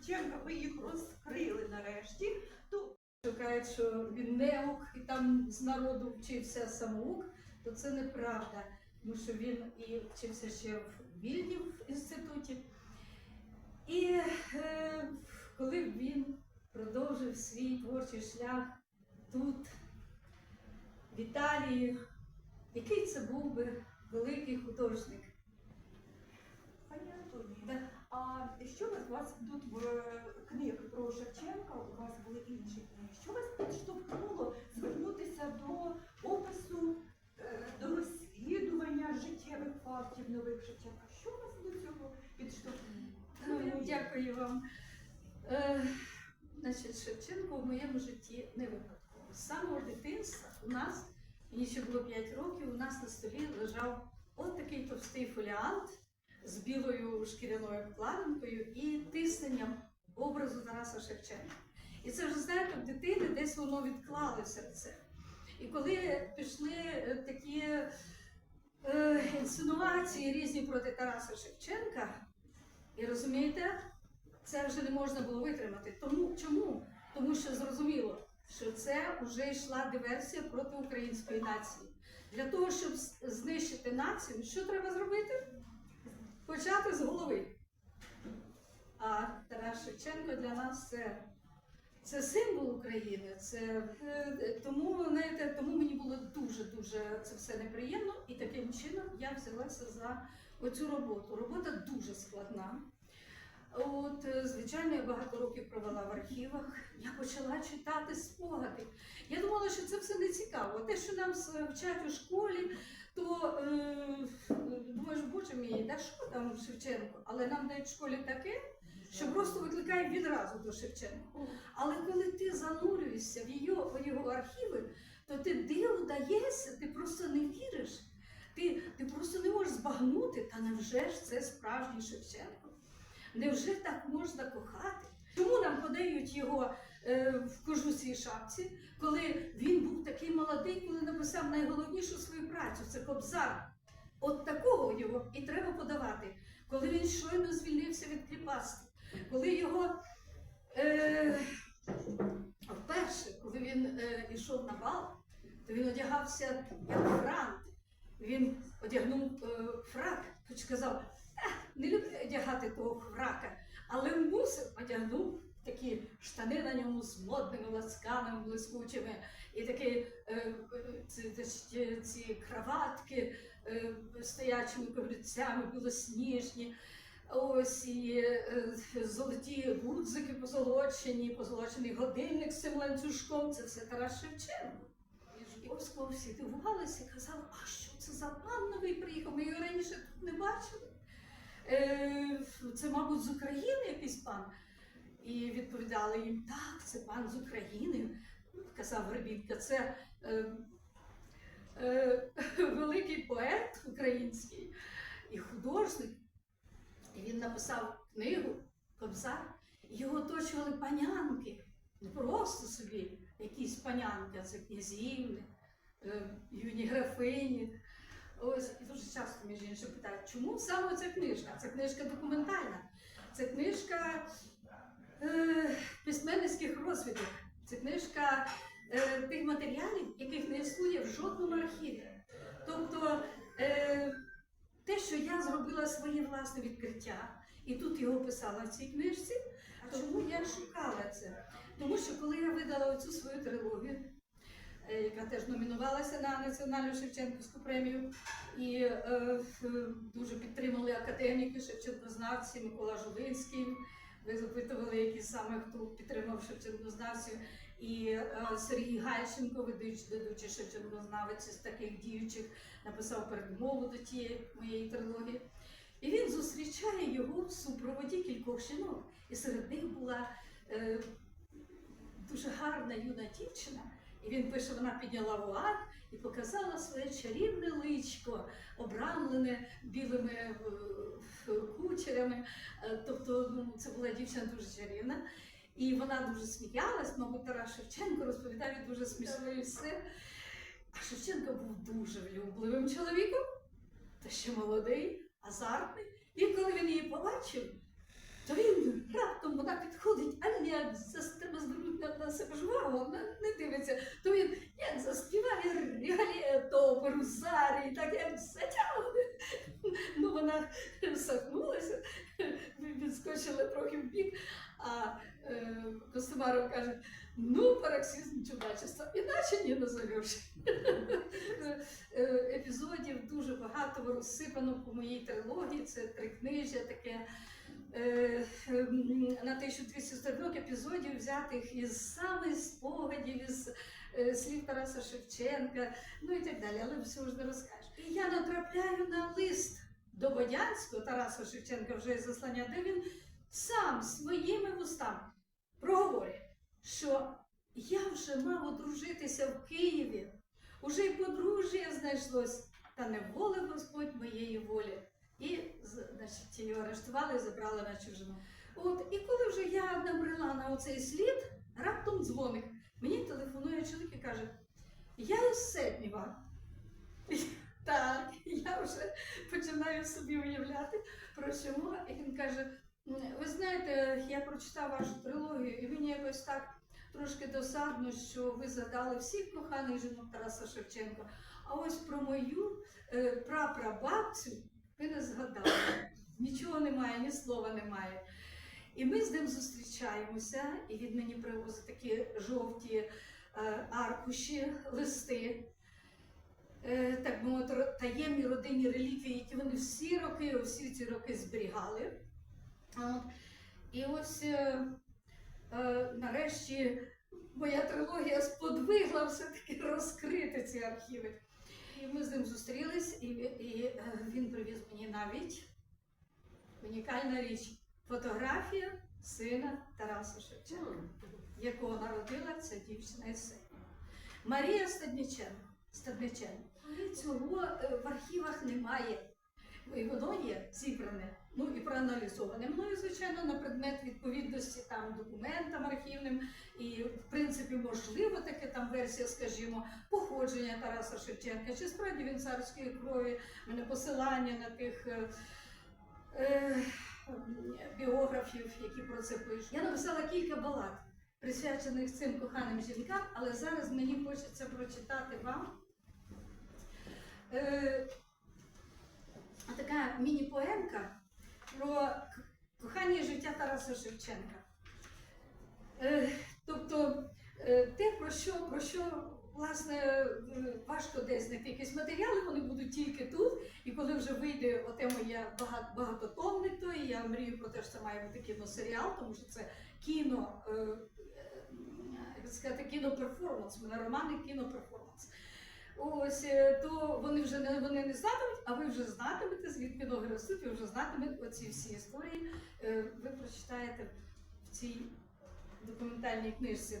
Шевченка, ви їх розкрили нарешті. То Шукають, що він неук і там з народу вчився самоук, то це неправда. Тому що він і вчився ще в Вільні в інституті. І е, коли він продовжив свій творчий шлях тут, в Італії, який це був би великий художник. Що вас, у вас тут в е, книг про Шевченка, у вас були інші книги. Що вас підштовхнуло звернутися до опису, е, до розслідування життєвих фактів нових Шевченка? Що вас до цього підштовхнуло? Ну, Дякую вам. Е, значить, Шевченко в моєму житті не випадково. З самого дитинства у нас, мені ще було 5 років, у нас на столі лежав от такий товстий фоліант з білою шкіряною вкладинкою і тисненням образу Тараса Шевченка. І це вже знаєте, в дитини десь воно відклалося це. І коли пішли е, такі е, інсинуації різні проти Тараса Шевченка, і розумієте, це вже не можна було витримати. Тому чому? Тому що зрозуміло, що це вже йшла диверсія проти української нації. Для того, щоб знищити націю, що треба зробити? Почати з голови. А Тарас Шевченко для нас це, це символ України. Це, е, тому, знаєте, тому мені було дуже-дуже це все неприємно. І таким чином я взялася за оцю роботу. Робота дуже складна. От, е, звичайно, я багато років провела в архівах. Я почала читати спогади. Я думала, що це все не цікаво. Те, що нам вчать у школі, то е, думаєш, боже мій, да що там Шевченко? Але нам дають в школі таке, що просто викликає відразу до Шевченка. Але коли ти занурюєшся в його, в його архіви, то ти диву даєшся, ти просто не віриш. Ти, ти просто не можеш збагнути, та невже ж це справжній Шевченко? Невже так можна кохати? Чому нам подають його е, в кожусій шапці, коли він був такий молодий, коли написав найголовнішу свою працю це Кобзар. От такого його і треба подавати, коли він щойно звільнився від кріпацтва, коли його е, вперше, коли він е, йшов на бал, то він одягався як франт. Він одягнув е, фрак, хоч казав, «Ех, не люблю одягати того фрака, але мусив одягнув такі штани на ньому з модними ласканами блискучими, і такі е, е, ці, ці, краватки е, стоячими коврицями білосніжні. Ось і е, золоті гудзики позолочені, позолочений годинник з цим ланцюжком. Це все Тарас Шевченко. І ось всі дивувалися, і казали, а що це за пан новий приїхав? Ми його раніше тут не бачили. Е, це, мабуть, з України якийсь пан. І відповідали їм, так, це пан з України, казав Вербітка, це е, е, великий поет український і художник. І він написав книгу Кобзар. Його оточували панянки, не просто собі якісь панянки, а це князівни, е, юні графині. Ось дуже часто між іншим питають, чому саме ця книжка? Це книжка документальна, це книжка е, письменницьких розвідок, це книжка е, тих матеріалів, яких не існує в жодному архіві. Тобто е, те, що я зробила своє власне відкриття, і тут його писала в цій книжці, а чому я шукала це? Тому що коли я видала оцю свою трилогію, яка теж номінувалася на Національну Шевченківську премію, і е, дуже підтримали академіки, Шевченкознавці, Микола Жулинський. Ви запитували, які саме хто підтримав Шевченкознавців. І е, Сергій Гальченко, ведучий Шевченкознавець з таких діючих, написав передмову до тієї моєї трилогії. І він зустрічає його в супроводі кількох жінок. І серед них була е, дуже гарна юна дівчина. І він пише, вона підняла вуаль і показала своє чарівне личко, обрамлене білими е, кучерями. Е, Тобто ну, це була дівчина дуже чарівна. І вона дуже сміялась, мабуть, Тарас Шевченко розповідав їй дуже смішно все. А Шевченко був дуже влюбливим чоловіком, та ще молодий, азартний. І коли він її побачив, То він раптом вона підходить, а як треба звернути на, себе жваво, вона не дивиться. То він як заспіває регалієто, парусарі, так як затягне. Ну вона сахнулася, відскочила трохи в бік, а е, Костомаров каже, ну, пароксизм чудачества, іначе не назовеш. Е, Епізодів дуже багато розсипано по моїй трилогії, це трикнижжя таке. Е, ем, на 1200 сторінок епізодів, взятих із самих спогадів, із е, слів Тараса Шевченка, ну і так далі, але всього ж не розкажеш. І я натрапляю на лист до Бодянського Тараса Шевченка вже із заслання, де він сам своїми вустами проговорює, що я вже мав одружитися в Києві, уже й подружжя знайшлось, та не волив Господь моєї волі. І значить, її арештували і забрали на чужину. От, і коли вже я набрела на оцей слід, раптом дзвоник. Мені телефонує чоловік і каже: Я із Сетнєва. Так, я вже починаю собі уявляти, про що мова. І він каже: ви знаєте, я прочитав вашу трилогію, і мені якось так трошки досадно, що ви згадали всіх коханих жінок Тараса Шевченка. А ось про мою е, прапрабабцю ви не згадали. Нічого немає, ні слова немає. І ми з ним зустрічаємося, і він мені привозить такі жовті е, аркуші, листи, е, так би мовити, таємні родинні реліквії, які вони всі роки, всі ці роки зберігали. От. І ось е, е, нарешті моя трилогія сподвигла все-таки розкрити ці архіви. І ми з ним зустрілись, і, і е, він привіз мені навіть унікальна річ фотографія сина Тараса Шевченка, якого народила ця дівчина із сина. Марія Стадниченко. Стадниченко. Цього е, в архівах немає. І воно є зібране, ну і проаналізоване мною, звичайно, на предмет відповідності там документам архівним. І в принципі, можливо, таке там версія, скажімо, походження Тараса Шевченка, чи справді він царської крові, мене посилання на тих е, е, біографів, які про це пишуть. Я написала кілька балад, присвячених цим коханим жінкам, але зараз мені хочеться прочитати вам. Е, така міні-поемка про кохання і життя Тараса Шевченка. Е, тобто е, те, про що, про що власне е, важко десь знайти якісь матеріали, вони будуть тільки тут. І коли вже вийде оте моє багатотомник, то я мрію про те, що це має бути кіносеріал, тому що це кіно, як сказати, кіноперформанс, мене романи кіноперформанс. Ось е, то вони вже не вони не знатимуть, а ви вже знатимете, звідки ноги ростуть, ви вже знатимете оці всі історії. Е, Ви прочитаєте в цій документальній книжці